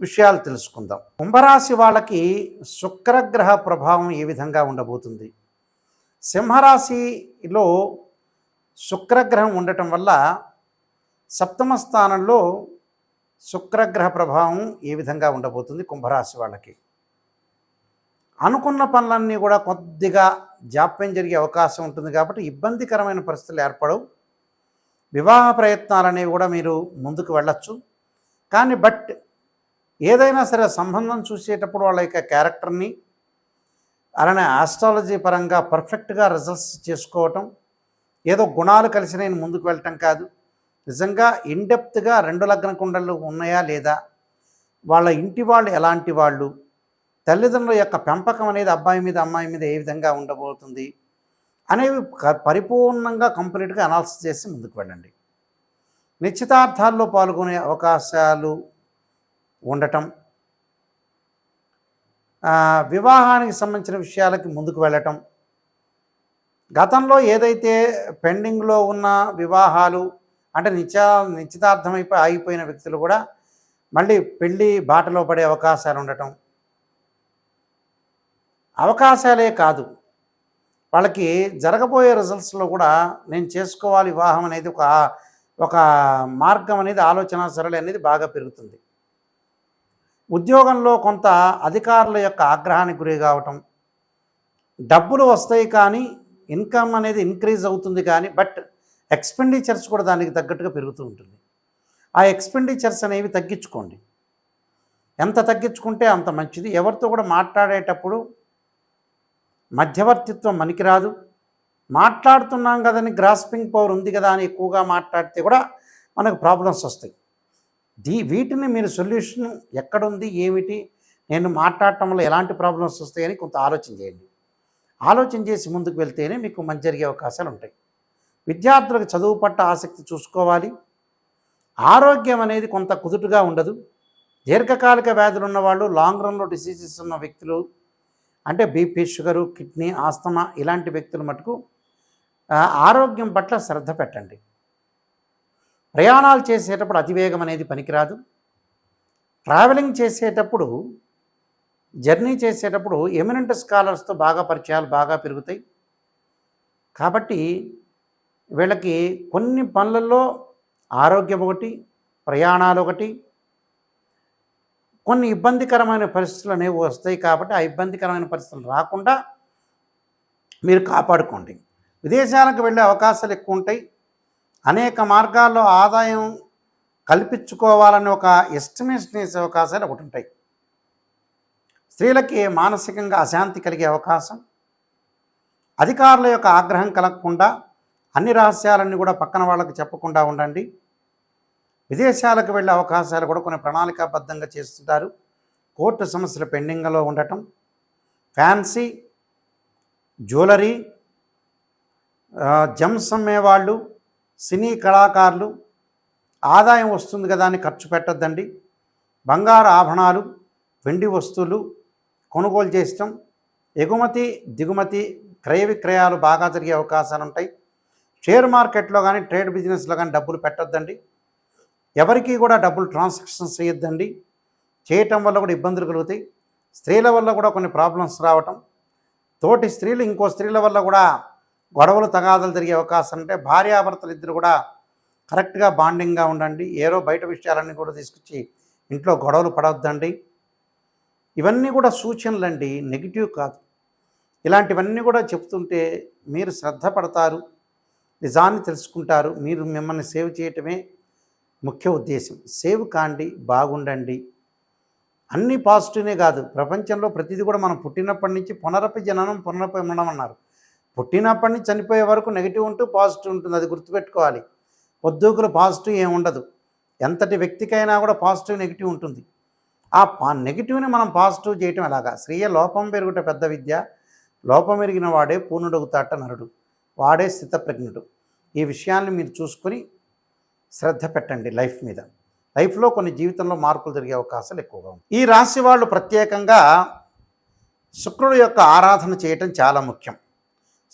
విషయాలు తెలుసుకుందాం. కుంభరాశి వాళ్ళకి శుక్రగ్రహ ప్రభావం ఏ విధంగా ఉండబోతుంది? సింహరాశిలో శుక్రగ్రహం ఉండటం వల్ల సప్తమ స్థానంలో శుక్రగ్రహ ప్రభావం ఏ విధంగా ఉండబోతుంది కుంభరాశి వాళ్ళకి? అనుకున్న పనులన్నీ కూడా కొద్దిగా జాప్యం జరిగే అవకాశం ఉంటుంది కాబట్టి ఇబ్బందికరమైన పరిస్థితులు ఏర్పడవు. వివాహ ప్రయత్నాలు అనేవి కూడా మీరు ముందుకు వెళ్ళచ్చు. కానీ బట్ ఏదైనా సరే సంబంధం చూసేటప్పుడు వాళ్ళ యొక్క క్యారెక్టర్ని అలానే ఆస్ట్రాలజీ పరంగా పర్ఫెక్ట్గా రిజల్ట్స్ చేసుకోవటం ఏదో గుణాలు కలిసి నేను ముందుకు వెళ్ళటం కాదు. నిజంగా ఇన్డెప్త్గా రెండు లగ్న కుండలు ఉన్నాయా లేదా వాళ్ళ ఇంటి వాళ్ళు ఎలాంటి వాళ్ళు తల్లిదండ్రుల యొక్క పెంపకం అనేది అబ్బాయి మీద అమ్మాయి మీద ఏ విధంగా ఉండబోతుంది అనేవి పరిపూర్ణంగా కంప్లీట్గా అనాలిసిస్ చేసి ముందుకు వెళ్ళండి. నిశ్చితార్థాల్లో పాల్గొనే అవకాశాలు ఉండటం. వివాహానికి సంబంధించిన విషయాలకి ముందుకు వెళ్ళటం. గతంలో ఏదైతే పెండింగ్లో ఉన్న వివాహాలు అంటే నిశ్చయ నిశ్చితార్థమైపోయి ఆగిపోయిన వ్యక్తులు కూడా మళ్ళీ పెళ్ళి బాటలో పడే అవకాశాలు ఉండటం. అవకాశాలే కాదు. వాళ్ళకి జరగబోయే రిజల్ట్స్లో కూడా నేను చేసుకోవాలి వివాహం అనేది ఒక ఒక మార్గం అనేది ఆలోచన సరళి అనేది బాగా పెరుగుతుంది. ఉద్యోగంలో కొంత అధికారుల యొక్క ఆగ్రహానికి గురి కావటం డబ్బులు వస్తాయి కానీ ఇన్కమ్ అనేది ఇంక్రీజ్ అవుతుంది కానీ బట్ ఎక్స్పెండిచర్స్ కూడా దానికి తగ్గట్టుగా పెరుగుతూ ఉంటుంది. ఆ ఎక్స్పెండిచర్స్ అనేవి తగ్గించుకోండి. ఎంత తగ్గించుకుంటే అంత మంచిది. ఎవరితో కూడా మాట్లాడేటప్పుడు మధ్యవర్తిత్వం మనికిరాదు. మాట్లాడుతున్నాం కదని గ్రాస్పింగ్ పవర్ ఉంది కదా అని ఎక్కువగా మాట్లాడితే కూడా మనకు ప్రాబ్లమ్స్ వస్తాయి. దీ వీటిని మీరు సొల్యూషన్ ఎక్కడుంది ఏమిటి? నేను మాట్లాడటం వల్ల ఎలాంటి ప్రాబ్లమ్స్ వస్తాయని కొంత ఆలోచన చేయండి. ఆలోచన చేసి ముందుకు వెళ్తేనే మీకు మంచి జరిగే అవకాశాలు ఉంటాయి. విద్యార్థులకు చదువు పట్ల ఆసక్తి చూసుకోవాలి. ఆరోగ్యం అనేది కొంత కుదుటుగా ఉండదు. దీర్ఘకాలిక వ్యాధులు ఉన్నవాళ్ళు లాంగ్ రన్లో డిసీజెస్ ఉన్న వ్యక్తులు అంటే బీపీ షుగరు కిడ్నీ ఆస్తమా ఇలాంటి వ్యక్తులు మటుకు ఆరోగ్యం పట్ల శ్రద్ధ పెట్టండి. ప్రయాణాలు చేసేటప్పుడు అతివేగం అనేది పనికిరాదు. ట్రావెలింగ్ చేసేటప్పుడు జర్నీ చేసేటప్పుడు ఎమినెంట్ స్కాలర్స్తో బాగా పరిచయాలు బాగా పెరుగుతాయి. కాబట్టి వీళ్ళకి కొన్ని పనులలో ఆరోగ్యం ఒకటి ప్రయాణాలు ఒకటి కొన్ని ఇబ్బందికరమైన పరిస్థితులు అనేవి వస్తాయి కాబట్టి ఆ ఇబ్బందికరమైన పరిస్థితులు రాకుండా మీరు కాపాడుకోండి. విదేశాలకు వెళ్ళే అవకాశాలు ఎక్కువ ఉంటాయి. అనేక మార్గాల్లో ఆదాయం కల్పించుకోవాలని ఒక ఎస్టిమేషన్ వేసే అవకాశాలు ఒకటి ఉంటాయి. స్త్రీలకి మానసికంగా అశాంతి కలిగే అవకాశం అధికారుల యొక్క ఆగ్రహం కలగకుండా అన్ని రహస్యాలన్నీ కూడా పక్కన వాళ్ళకి చెప్పకుండా ఉండండి. విదేశాలకు వెళ్ళే అవకాశాలు కూడా కొన్ని ప్రణాళికాబద్ధంగా చేస్తుంటారు కోర్టు సమస్యలు పెండింగ్లో ఉండటం ఫ్యాన్సీ జ్యువెలరీ జమ్స్ అమ్మేవాళ్ళు సినీ కళాకారులు ఆదాయం వస్తుంది కదా అని ఖర్చు పెట్టద్దండి. బంగారు ఆభరణాలు వెండి వస్తువులు కొనుగోలు చేయటం ఎగుమతి దిగుమతి క్రయ విక్రయాలు బాగా జరిగే అవకాశాలు ఉంటాయి. షేర్ మార్కెట్లో కానీ ట్రేడ్ బిజినెస్లో కానీ డబ్బులు పెట్టద్దండి. ఎవరికి కూడా డబ్బులు ట్రాన్సాక్షన్స్ చేయొద్దండి. చేయటం వల్ల కూడా ఇబ్బందులు కలుగుతాయి. స్త్రీల వల్ల కూడా కొన్ని ప్రాబ్లమ్స్ రావటం. తోటి స్త్రీలు ఇంకో స్త్రీల వల్ల కూడా గొడవలు తగాదలు జరిగే అవకాశం అంటే భార్యాభర్తలు ఇద్దరు కూడా కరెక్ట్గా బాండింగ్గా ఉండండి. ఏరో బయట విషయాలన్నీ కూడా తీసుకొచ్చి ఇంట్లో గొడవలు పడవద్దండి ఇవన్నీ కూడా సూచనలండి నెగిటివ్ కాదు. ఇలాంటివన్నీ కూడా చెప్తుంటే మీరు శ్రద్ధ పడతారు. నిజాన్ని తెలుసుకుంటారు. మీరు మిమ్మల్ని సేవ్ చేయటమే ముఖ్య ఉద్దేశం. సేవ్ కాండి బాగుండండి. అన్నీ పాజిటివ్నే కాదు. ప్రపంచంలో ప్రతిదీ కూడా మనం పుట్టినప్పటి నుంచి పునరపి జననం పునరపి మరణం అన్నారు. పుట్టినప్పటి నుంచి చనిపోయే వరకు నెగిటివ్ ఉంటూ పాజిటివ్ ఉంటుంది అది గుర్తుపెట్టుకోవాలి. పొద్దుకులు పాజిటివ్ ఏమి ఉండదు. ఎంతటి వ్యక్తికైనా కూడా పాజిటివ్ నెగిటివ్ ఉంటుంది. ఆ పా నెగిటివ్ని మనం పాజిటివ్ చేయటం ఎలాగా? స్త్రీయ లోపం పెరుగుట పెద్ద విద్య. లోపం పెరిగిన వాడే పూర్ణుడుగుతాట నరుడు. వాడే స్థితప్రజ్ఞుడు. ఈ విషయాన్ని మీరు చూసుకొని శ్రద్ధ పెట్టండి లైఫ్ మీద. లైఫ్లో కొన్ని జీవితంలో మార్పులు జరిగే అవకాశాలు ఎక్కువగా ఉంటాయి. ఈ రాశి వాళ్ళు ప్రత్యేకంగా శుక్రుడు యొక్క ఆరాధన చేయటం చాలా ముఖ్యం.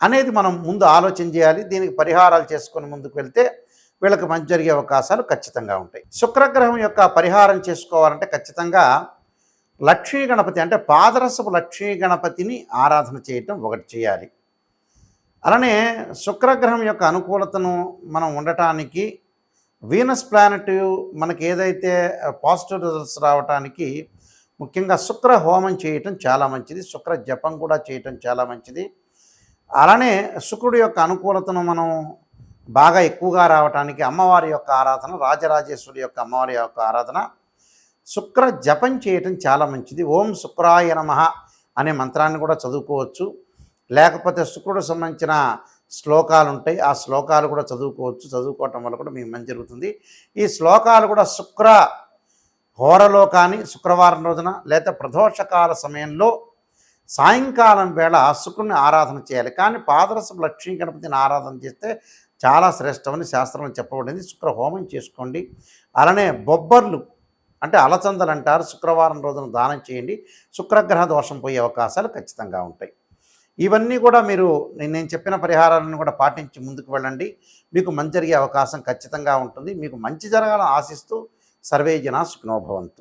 అనేది మనం ముందు ఆలోచన చేయాలి దీనికి పరిహారాలు చేసుకొని ముందుకు వెళ్తే వీళ్ళకి మంచి జరిగే అవకాశాలు ఖచ్చితంగా ఉంటాయి. శుక్రగ్రహం యొక్క పరిహారం చేసుకోవాలంటే ఖచ్చితంగా లక్ష్మీ గణపతి అంటే పాదరసపు లక్ష్మీ గణపతిని ఆరాధన చేయటం ఒకటి చేయాలి. అలానే శుక్రగ్రహం యొక్క అనుకూలతను మనం ఉండటానికి వీనస్ ప్లానెట్ మనకి ఏదైతే పాజిటివ్ రిజల్ట్స్ రావడానికి ముఖ్యంగా శుక్ర హోమం చేయటం చాలా మంచిది శుక్ర జపం కూడా చేయటం చాలా మంచిది. అలానే శుక్రుడి యొక్క అనుకూలతను మనం బాగా ఎక్కువగా రావటానికి అమ్మవారి యొక్క ఆరాధన రాజరాజేశ్వరి యొక్క అమ్మవారి యొక్క ఆరాధన శుక్ర జపం చేయటం చాలా మంచిది. ఓం శుక్రాయ నమః అనే మంత్రాన్ని కూడా చదువుకోవచ్చు. లేకపోతే శుక్రుడు సంబంధించిన శ్లోకాలు ఉంటాయి. ఆ శ్లోకాలు కూడా చదువుకోవచ్చు. చదువుకోవటం వల్ల కూడా మీకు మంచి జరుగుతుంది. ఈ శ్లోకాలు కూడా శుక్ర హోరలో కానీ శుక్రవారం రోజున లేదా ప్రదోషకాల సమయంలో సాయంకాలం వేళ శుక్రుని ఆరాధన చేయాలి. కానీ పాదరసం లక్ష్మీ గణపతిని ఆరాధన చేస్తే చాలా శ్రేష్టమని శాస్త్రంలో చెప్పబడింది. శుక్ర హోమం చేసుకోండి. అలానే బొబ్బర్లు అంటే అలచందలు అంటారు. శుక్రవారం రోజున దానం చేయండి. శుక్రగ్రహ దోషం పోయే అవకాశాలు ఖచ్చితంగా ఉంటాయి. ఇవన్నీ కూడా మీరు నేను నేను చెప్పిన పరిహారాలను కూడా పాటించి ముందుకు వెళ్ళండి. మీకు మంచి జరిగే అవకాశం ఖచ్చితంగా ఉంటుంది. మీకు మంచి జరగాలని ఆశిస్తూ సర్వే జన సుఖనోభవంతు